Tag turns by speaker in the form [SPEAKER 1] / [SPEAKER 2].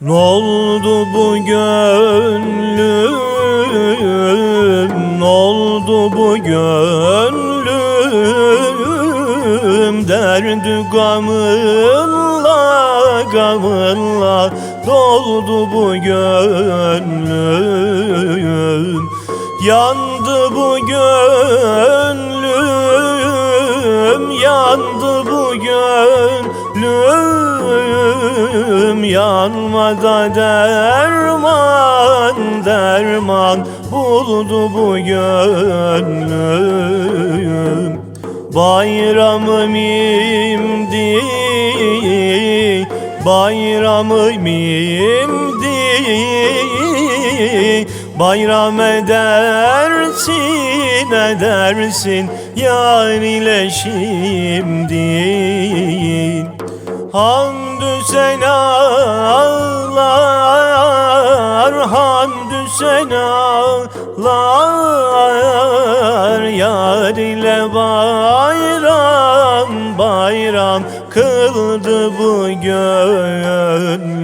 [SPEAKER 1] Ne oldu bu gönlüm? Ne oldu bu gönlüm? Derdi gamınla, gamınla doldu bu gönlüm. Yandı bu gönlüm, yandı bu gönlüm Yanmadan derman, derman buldu bu gönlüm. Bayramım imdi, bayramım imdi. Bayram edersin, edersin Yar ile şimdi Hamdü senalar Hamdü senalar Yar ile bayram Bayram kıldı bu gönlüm